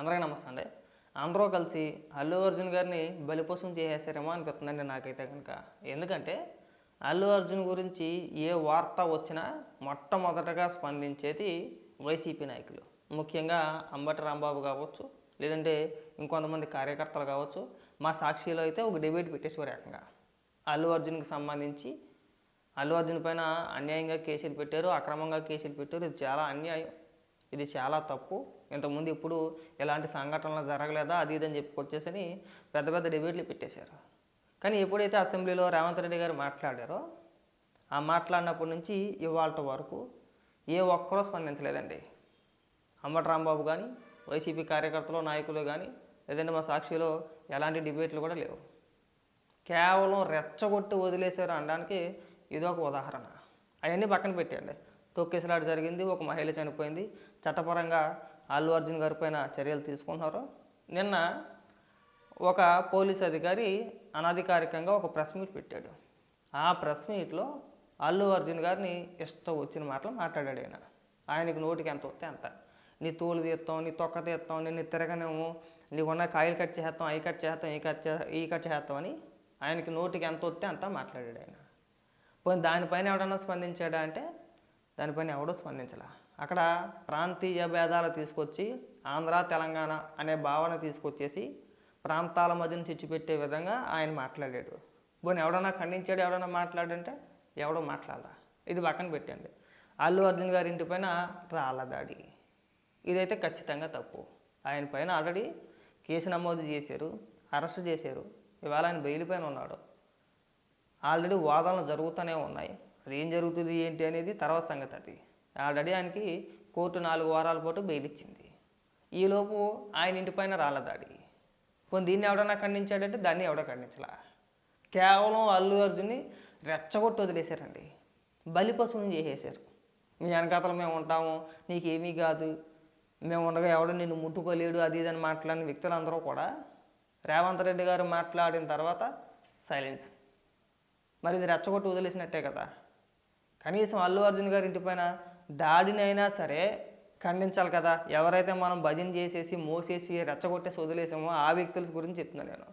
అందరికీ నమస్తే అండి. అందరూ కలిసి అల్లు అర్జున్ గారిని బలిపోసం చేసేసారేమో అనిపిస్తుందండి నాకైతే కనుక. ఎందుకంటే అల్లు అర్జున్ గురించి ఏ వార్త వచ్చినా మొట్టమొదటగా స్పందించేది వైసీపీ నాయకులు. ముఖ్యంగా అంబటి రాంబాబు కావచ్చు లేదంటే ఇంకొంతమంది కార్యకర్తలు కావచ్చు. మా సాక్షిలో అయితే ఒక డిబేట్ పెట్టేసేవారు ఏకంగా. అల్లు అర్జున్కి సంబంధించి అల్లు అర్జున్ పైన అన్యాయంగా కేసులు పెట్టారు అక్రమంగా కేసులు పెట్టారు. ఇది చాలా అన్యాయం. ఇది చాలా తప్పు. ఇంతకుముందు ఇప్పుడు ఎలాంటి సంఘటనలు జరగలేదా? అది ఇది అని చెప్పుకొచ్చేసని పెద్ద పెద్ద డిబేట్లు పెట్టేశారు. కానీ ఎప్పుడైతే అసెంబ్లీలో రేవంత్ రెడ్డి గారు మాట్లాడారో ఆ మాట్లాడినప్పటి నుంచి ఇవాళ వరకు ఏ ఒక్కరూ స్పందించలేదండి. అంబటి రాంబాబు కానీ వైసీపీ కార్యకర్తలు నాయకులు కానీ లేదంటే మా సాక్షిలో ఎలాంటి డిబేట్లు కూడా లేవు. కేవలం రెచ్చగొట్టి వదిలేశారు అనడానికి ఇదొక ఉదాహరణ. అవన్నీ పక్కన పెట్టండి తొక్కేసలాట జరిగింది ఒక మహిళ చనిపోయింది. చట్టపరంగా అల్లు అర్జున్ గారి పైన చర్యలు తీసుకుంటున్నారు. నిన్న ఒక పోలీస్ అధికారి అనధికారికంగా ఒక ప్రెస్ మీట్ పెట్టాడు. ఆ ప్రెస్ మీట్లో అల్లు అర్జున్ గారిని ఇష్టం వచ్చిన మాటలు మాట్లాడాడు ఆయన. ఆయనకి నోటికి ఎంత వస్తే అంత. నీ తోలు తీస్తాం నీ తొక్క తీస్తాం నిన్ను తిరగనేము నీకున్న కాయలు కట్ చేస్తాం అవి కట్ చేస్తాం ఈ కట్ చే ఈ కట్ చేస్తాం అని ఆయనకి నోటికి ఎంత వస్తే అంత మాట్లాడాడు ఆయన. పోనీ దానిపైన ఎవడన్నా స్పందించాడా అంటే దానిపైన ఎవడో స్పందించలా. అక్కడ ప్రాంతీయ భేదాలు తీసుకొచ్చి ఆంధ్ర తెలంగాణ అనే భావన తీసుకొచ్చేసి ప్రాంతాల మధ్యన చిచ్చుపెట్టే విధంగా ఆయన మాట్లాడాడు. పోనీ ఎవడన్నా ఖండించాడు ఎవడన్నా మాట్లాడంటే ఎవడో మాట్లాడదా ఇది పక్కన పెట్టండి. అల్లు అర్జున్ గారి ఇంటి పైన రాళ్ళ దాడి ఇదైతే ఖచ్చితంగా తప్పు. ఆయన పైన ఆల్రెడీ కేసు నమోదు చేశారు అరెస్ట్ చేశారు. ఇవాళ ఆయన బెయిల్ పైన ఉన్నాడు. ఆల్రెడీ వాదనలు జరుగుతూనే ఉన్నాయి. అది ఏం జరుగుతుంది ఏంటి అనేది తర్వాత సంగతి అది. ఆల్రెడీ ఆయనకి కోర్టు నాలుగు వారాల పాటు బెయిల్ ఇచ్చింది ఈలోపు ఆయన ఇంటిపైన రాళ్ళ దాడి పోనీ దీన్ని ఎవడన్నా ఖండించాడంటే దాన్ని ఎవడో ఖండించలా? కేవలం అల్లు అర్జున్ని రెచ్చగొట్టి వదిలేశారండి. బలిపశువుని చేసేశారు. మీ వెనకాతలు మేము ఉంటాము నీకేమీ కాదు. మేము ఉండగా ఎవడు నిన్ను ముట్టుకోలేడు అది ఇది అని మాట్లాడిన వ్యక్తులందరూ కూడా రేవంత్ రెడ్డి గారు మాట్లాడిన తర్వాత సైలెన్స్. మరి ఇది రెచ్చగొట్టి వదిలేసినట్టే కదా. కనీసం అల్లు అర్జున్ గారి ఇంటిపైన దాడినైనా సరే ఖండించాలి కదా. ఎవరైతే మనం భజన చేసేసి మోసేసి రెచ్చగొట్టేసి వదిలేసామో ఆ వ్యక్తుల గురించి చెప్తున్నాను నేను.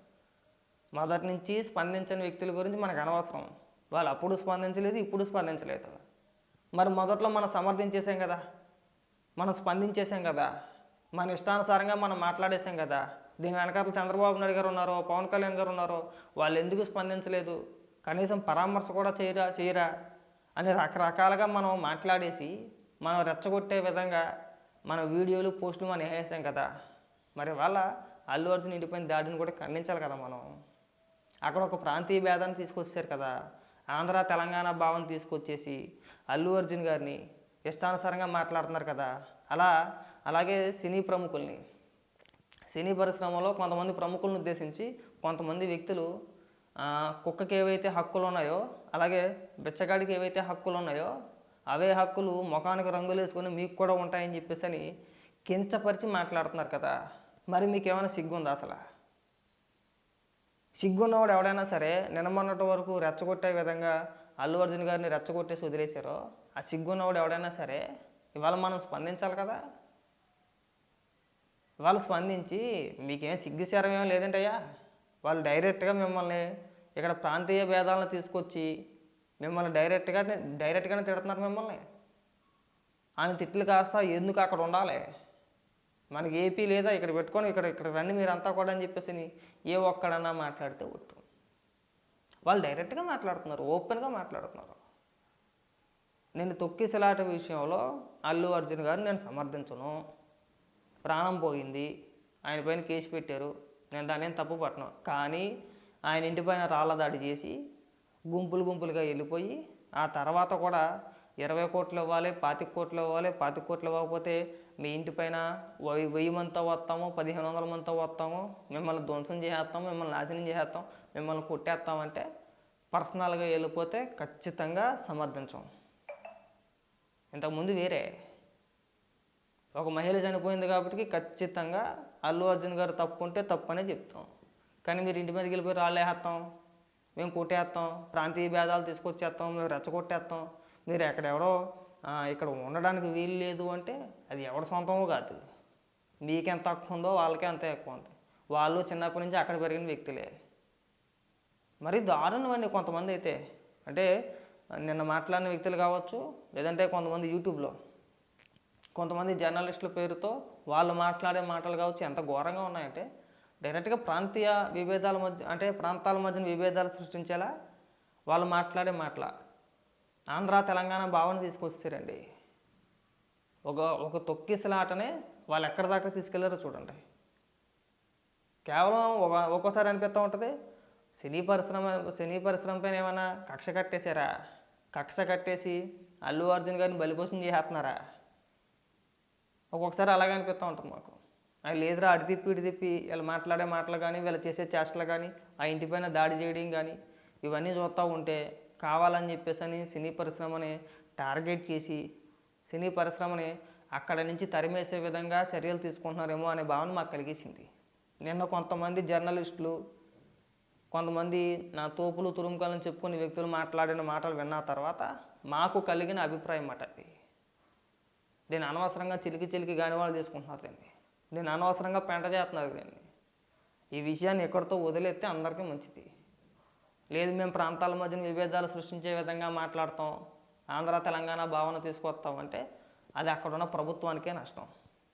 మొదటి నుంచి స్పందించని వ్యక్తుల గురించి మనకు అనవసరం. వాళ్ళు అప్పుడు స్పందించలేదు ఇప్పుడు స్పందించలేదు. మరి మొదట్లో మనం సమర్థించేసాం కదా. మనం స్పందించేసాం కదా. మన ఇష్టానుసారంగా మనం మాట్లాడేసాం కదా. దీని వెనకాల చంద్రబాబు నాయుడు గారు ఉన్నారో పవన్ కళ్యాణ్ గారు ఉన్నారో వాళ్ళు ఎందుకు స్పందించలేదు? కనీసం పరామర్శ కూడా చేయరా చేయరా? అని రకరకాలుగా మనం మాట్లాడేసి మనం రెచ్చగొట్టే విధంగా మన వీడియోలు పోస్టులు మనం వేసాం కదా. మరి వాళ్ళ అల్లు అర్జున్ ఇంటిపైన దాడిని కూడా ఖండించాలి కదా మనం. అక్కడ ఒక ప్రాంతీయ భేదాన్ని తీసుకొచ్చారు కదా. ఆంధ్ర తెలంగాణ భావం తీసుకొచ్చేసి అల్లు అర్జున్ గారిని ఇష్టానుసారంగా మాట్లాడుతున్నారు కదా. అలా అలాగే సినీ ప్రముఖుల్ని. సినీ పరిశ్రమలో కొంతమంది ప్రముఖులను ఉద్దేశించి కొంతమంది వ్యక్తులు కుక్కకి ఏవైతే హక్కులు ఉన్నాయో అలాగే బిచ్చగాడికి ఏవైతే హక్కులు ఉన్నాయో అవే హక్కులు ముఖానికి రంగులు వేసుకొని మీకు కూడా ఉంటాయని చెప్పేసి అని కించపరిచి మాట్లాడుతున్నారు కదా. మరి మీకు ఏమైనా సిగ్గుందా అసలు? సిగ్గున్నవాడు ఎవడైనా సరే నిన్నమన్నటి వరకు రెచ్చగొట్టే విధంగా అల్లు అర్జున్ గారిని రెచ్చగొట్టేసి వదిలేశారో ఆ సిగ్గున్నవాడు ఎవడైనా సరే ఇవాళ మనం స్పందించాలి కదా. వాళ్ళు స్పందించి మీకేం సిగ్గుశారం ఏం లేదంటయ్యా? వాళ్ళు డైరెక్ట్గా మిమ్మల్ని ఇక్కడ ప్రాంతీయ భేదాలను తీసుకొచ్చి మిమ్మల్ని డైరెక్ట్గా డైరెక్ట్గానే తిడుతున్నారు మిమ్మల్ని. ఆయన తిట్లు కాస్త ఎందుకు అక్కడ ఉండాలి? మనకి ఏపీ లేదా ఇక్కడ పెట్టుకొని ఇక్కడ ఇక్కడ రండి మీరంతా కూడా అని చెప్పేసి ఏ ఒక్కడన్నా మాట్లాడితే ఒట్టు. వాళ్ళు డైరెక్ట్గా మాట్లాడుతున్నారు ఓపెన్గా మాట్లాడుతున్నారు. నేను తొక్కిసలాట విషయంలో అల్లు అర్జున్ గారు నేను సమర్థించను. ప్రాణం పోయింది. ఆయన పైన కేసు పెట్టారు. నేను దాని తప్పు పట్టను. కానీ ఆయన ఇంటిపైన రాళ్ళ దాడి చేసి గుంపులు గుంపులుగా వెళ్ళిపోయి ఆ తర్వాత కూడా ఇరవై కోట్లు ఇవ్వాలి పాతిక కోట్లు ఇవ్వాలి పాతిక కోట్లు ఇవ్వకపోతే మీ ఇంటిపైన వెయ్యి వెయ్యి మందితో వస్తాము పదిహేను వందల మందితో వస్తాము మిమ్మల్ని ధ్వంసం చేసేస్తాము మిమ్మల్ని నాశనం చేసేస్తాం మిమ్మల్ని కొట్టేస్తామంటే పర్సనల్గా వెళ్ళిపోతే ఖచ్చితంగా సమర్థించం. ఇంతకుముందు వేరే. ఒక మహిళ చనిపోయింది కాబట్టి ఖచ్చితంగా అల్లు అర్జున్ గారు తప్పు ఉంటే తప్పు అనే చెప్తాం. కానీ మీరు ఇంటి మీదకి వెళ్ళిపోయి రాళ్ళేస్తాం మేము కొట్టేస్తాం. ప్రాంతీయ భేదాలు తీసుకొచ్చేస్తాం. మేము రెచ్చగొట్టేస్తాం. మీరు ఎక్కడెవడో ఇక్కడ ఉండడానికి వీలు లేదు అంటే అది ఎవడు సొంతమో కాదు. మీకెంత తక్కువ ఉందో వాళ్ళకే అంత ఎక్కువ ఉంది. వాళ్ళు చిన్నప్పటి నుంచి అక్కడ పెరిగిన వ్యక్తులే. మరి దారుణమండి కొంతమంది అయితే. అంటే నిన్న మాట్లాడిన వ్యక్తులు కావచ్చు లేదంటే కొంతమంది యూట్యూబ్లో. కొంతమంది జర్నలిస్టుల పేరుతో వాళ్ళు మాట్లాడే మాటలు కావచ్చు ఎంత ఘోరంగా ఉన్నాయంటే డైరెక్ట్గా ప్రాంతీయ విభేదాల మధ్య అంటే ప్రాంతాల మధ్యన విభేదాలు సృష్టించేలా వాళ్ళు మాట్లాడే మాటల. ఆంధ్ర తెలంగాణ భావన తీసుకొచ్చారండి ఒక ఒక తొక్కిసలాటనే వాళ్ళు ఎక్కడి దాకా తీసుకెళ్ళారో చూడండి. కేవలం ఒక ఒక్కోసారి అనిపిస్తూ ఉంటుంది సినీ పరిశ్రమ సినీ పరిశ్రమ పైన ఏమైనా కక్ష కట్టేశారా? కక్ష కట్టేసి అల్లు అర్జున్ గారిని బలిపోసం చేసేస్తున్నారా ఒక్కొక్కసారి అలాగే అనిపిస్తూ ఉంటుంది మాకు. అది లేదురా అడి తిప్పి ఇడి తిప్పి వీళ్ళు మాట్లాడే మాటలు కానీ వీళ్ళు చేసే చేష్టలు కానీ ఆ ఇంటిపైన దాడి చేయడం కానీ ఇవన్నీ చూస్తూ ఉంటే కావాలని చెప్పేసి అని సినీ పరిశ్రమని టార్గెట్ చేసి సినీ పరిశ్రమని అక్కడ నుంచి తరిమేసే విధంగా చర్యలు తీసుకుంటున్నారేమో అనే భావన మాకు కలిగేసింది. నిన్న కొంతమంది జర్నలిస్టులు కొంతమంది నా తోపులు తురుముకాలని చెప్పుకునే వ్యక్తులు మాట్లాడిన మాటలు విన్న తర్వాత మాకు కలిగిన అభిప్రాయం మాట అది. దీన్ని అనవసరంగా చిలికి చిలికి గాని వాళ్ళు తీసుకుంటున్నారు దీన్ని. దీన్ని అనవసరంగా పెంట చేస్తున్నారు దీన్ని. ఈ విషయాన్ని ఎక్కడితో వదిలేస్తే అందరికీ మంచిది. లేదు మేము ప్రాంతాల మధ్యన విభేదాలు సృష్టించే విధంగా మాట్లాడతాం ఆంధ్ర తెలంగాణ భావన తీసుకొస్తాం అంటే అది అక్కడున్న ప్రభుత్వానికే నష్టం.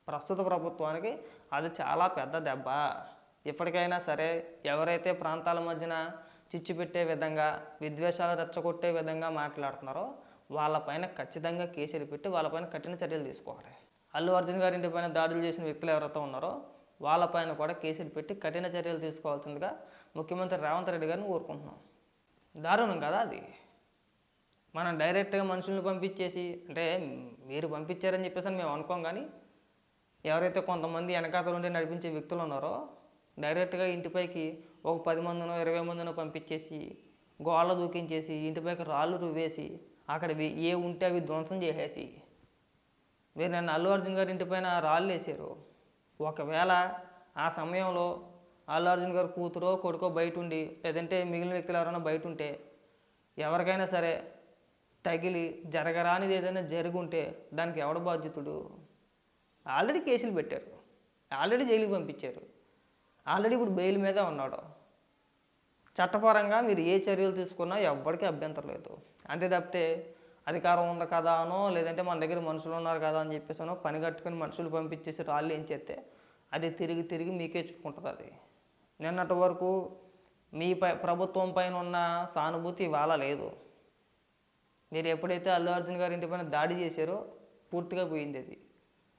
ప్రస్తుత ప్రభుత్వానికి అది చాలా పెద్ద దెబ్బ. ఇప్పటికైనా సరే ఎవరైతే ప్రాంతాల మధ్యన చిచ్చు పెట్టే విధంగా విద్వేషాలు రెచ్చగొట్టే విధంగా మాట్లాడుతున్నారో వాళ్ళపైన ఖచ్చితంగా కేసులు పెట్టి వాళ్ళపైన కఠిన చర్యలు తీసుకోవాలి. అల్లు అర్జున్ గారి ఇంటి పైన దాడులు చేసిన వ్యక్తులు ఎవరైతే ఉన్నారో వాళ్ళపైన కూడా కేసులు పెట్టి కఠిన చర్యలు తీసుకోవాల్సిందిగా ముఖ్యమంత్రి రేవంత్ రెడ్డి గారిని కోరుకుంటున్నాం. దారుణం కదా అది. మనం డైరెక్ట్గా మనుషుల్ని పంపించేసి అంటే మీరు పంపించారని చెప్పేసి అని మేము అనుకోం కానీ ఎవరైతే కొంతమంది వెనకాతల ఉండి నడిపించే వ్యక్తులు ఉన్నారో డైరెక్ట్గా ఇంటిపైకి ఒక పది మందినో ఇరవై మందినో పంపించేసి గోళ్ళ దూకించేసి ఇంటిపైకి రాళ్ళు రువ్వేసి అక్కడవి ఏ ఉంటే అవి ధ్వంసం చేసేసి. మీరు నన్ను అల్లు అర్జున్ గారి ఇంటిపైన రాళ్ళు వేసారు ఒకవేళ ఆ సమయంలో అల్లు అర్జున్ గారు కూతురో కొడుకో బయట ఉండి లేదంటే మిగిలిన వ్యక్తులు ఎవరైనా బయట ఉంటే ఎవరికైనా సరే తగిలి జరగరానిది ఏదైనా జరుగుంటే దానికి ఎవడు బాధ్యతుడు? ఆల్రెడీ కేసులు పెట్టారు. ఆల్రెడీ జైలుకి పంపించారు. ఆల్రెడీ ఇప్పుడు బెయిల్ మీదే ఉన్నాడు. చట్టపరంగా మీరు ఏ చర్యలు తీసుకున్నా ఎవ్వరికీ అభ్యంతరం లేదు. అంతే తప్పితే అధికారం ఉంది కదా అనో లేదంటే మన దగ్గర మనుషులు ఉన్నారు కదా అని చెప్పేసానో పని కట్టుకుని మనుషులు పంపించేసి రాళ్ళు ఏం చేస్తే అది తిరిగి తిరిగి మీకే చుట్టుకుంటుంది అది. నిన్నటి వరకు మీ పై ప్రభుత్వం పైన ఉన్న సానుభూతి ఇవాళ లేదు. మీరు ఎప్పుడైతే అల్లు అర్జున్ గారి ఇంటి పైన దాడి చేశారో పూర్తిగా పోయింది అది.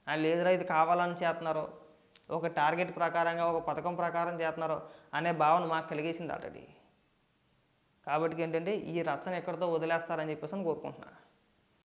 ఆయన లేదురా ఇది కావాలని చేస్తున్నారో ఒక టార్గెట్ ప్రకారంగా ఒక పథకం ప్రకారం చేస్తున్నారో అనే భావన మాకు కలిగేసింది ఆల్రెడీ. కాబట్టి ఏంటంటే ఈ రచన ఎక్కడితో వదిలేస్తారని చెప్పేసి అని కోరుకుంటున్నా